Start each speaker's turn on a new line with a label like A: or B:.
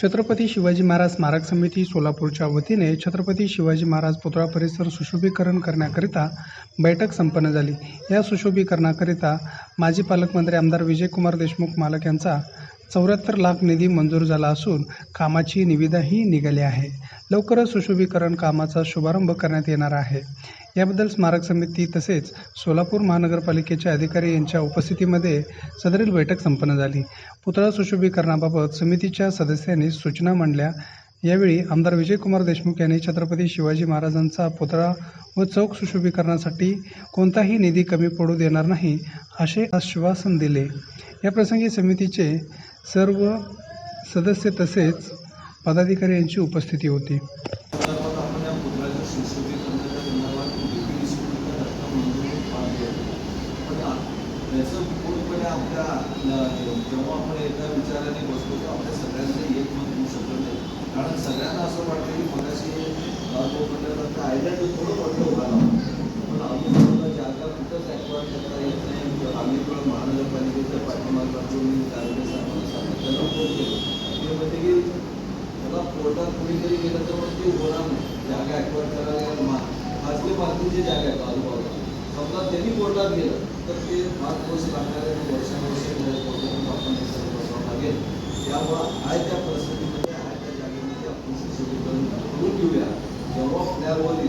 A: छत्रपती शिवाजी महाराज स्मारक समिती सोलापूरच्या वतीने छत्रपती शिवाजी महाराज पुतळा परिसर सुशोभीकरण करण्याकरिता बैठक संपन्न झाली. या सुशोभीकरणाकरिता माजी पालकमंत्री आमदार विजयकुमार देशमुख मालक यांचा चौऱ्याहत्तर लाख निधी मंजूर झाला असून कामाची निविदाही निघाली आहे. लवकरच सुशोभीकरण कामाचा शुभारंभ करण्यात येणार आहे. याबद्दल स्मारक समिती तसेच सोलापूर महानगरपालिकेचे अधिकारी यांच्या उपस्थितीमध्ये सदरील बैठक संपन्न झाली. पुतळा सुशोभीकरणाबाबत समितीच्या सदस्यांनी सूचना मांडल्या. यावेळी आमदार विजयकुमार देशमुख यांनी छत्रपती शिवाजी महाराजांचा पुतळा व चौक सुशोभीकरणासाठी कोणताही निधी कमी पडू देणार नाही असे आश्वासन दिले. याप्रसंगी समितीचे सर्व सदस्य तसेच पदाधिकारी यांची उपस्थिती होती
B: कारण सगळ्यांना असं वाटतं की मगाशी तो आयलंड थोडं मोठं उभा पण जागा कुठंच करता येत नाही आम्ही महानगरपालिकेच्या पाठीमागं मी ते की त्याला कोर्टात कुणीतरी गेलं तर मग ते होणार जागा ॲक्वायर करायला मा खासगी मालकीची जागा आहेत आजूबाजूला समजा त्यांनी कोर्टात गेलं तर ते पाच वर्ष लागणारे वर्षानुवर्षे कोर्टातून आपण बसावं लागेल. त्यामुळं आहे त्या परिस्थितीमध्ये आहे त्या जागेमध्ये आपण सीसीटीव्ही करून घेऊया जेव्हा आपल्यावर